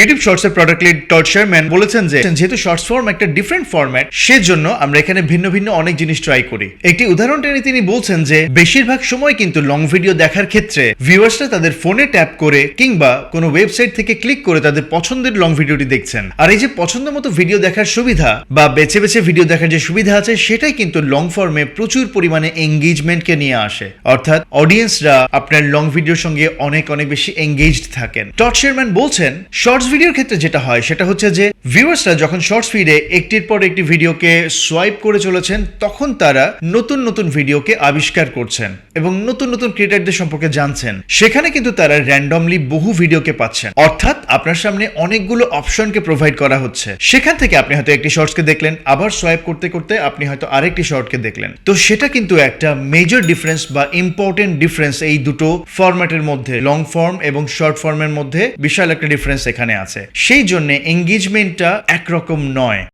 YouTube শর্টসের product lead Todd Sherman বলেছেন যে, যেহেতু শর্টস ফর্ম একটা ডিফারেন্ট ফরম্যাট সেজন্য আমরা এখানে ভিন্ন ভিন্ন অনেক জিনিস ট্রাই করি। একটি উদাহরণ টেনে তিনি বলছেন যে, বেশিরভাগ সময় কিন্তু লং ভিডিও দেখার ক্ষেত্রে ভিউয়ার্সরা তাদের ফোনে ট্যাপ করে কিংবা কোনো ওয়েবসাইট থেকে ক্লিক করে তাদের পছন্দের লং ভিডিওটি দেখছেন। আর এই যে পছন্দ মতো ভিডিও দেখার সুবিধা বা বেছে বেছে ভিডিও দেখার যে সুবিধা আছে, সেটাই কিন্তু লং ফর্মে প্রচুর পরিমাণে এঙ্গেজমেন্টকে নিয়ে আসে। অর্থাৎ অডিয়েন্সরা আপনার লং ভিডিওর সঙ্গে অনেক অনেক বেশি এঙ্গেজড থাকেন। টট শেয়ারম্যান বলছেন শর্টস ভিডিওর ক্ষেত্রে যেটা হয় সেটা হচ্ছে যে ভিউয়ার্সরা যখন শর্টস ফিডে একটির পর একটি ভিডিওকে সোয়াইপ করে চলেছেন, তখন তারা নতুন নতুন ভিডিওকে আবিষ্কার করছেন এবং নতুন নতুন ক্রিয়েটারদের সম্পর্কে জানছেন। সেখানে কিন্তু তারা র্যান্ডমলি বহু ভিডিওকে পাচ্ছেন। অর্থাৎ আপনার সামনে অনেকগুলো অপশনকে প্রোভাইড করা হচ্ছে। সেখান থেকে আপনি হয়তো একটি শর্টসকে দেখলেন, আবার সোয়াইপ করতে করতে আপনি হয়তো আরেকটি শর্টকে দেখলেন। তো সেটা কিন্তু একটা মেজর ডিফারেন্স বা ইম্পর্টেন্ট ডিফারেন্স এই দুটো ফরম্যাটের মধ্যে লং ফর্ম এবং শর্ট ফর্মের মধ্যে বিশাল একটা ডিফারেন্স এখানে আছে। সেই জন্য এঙ্গেজমেন্টটা একরকম নয়।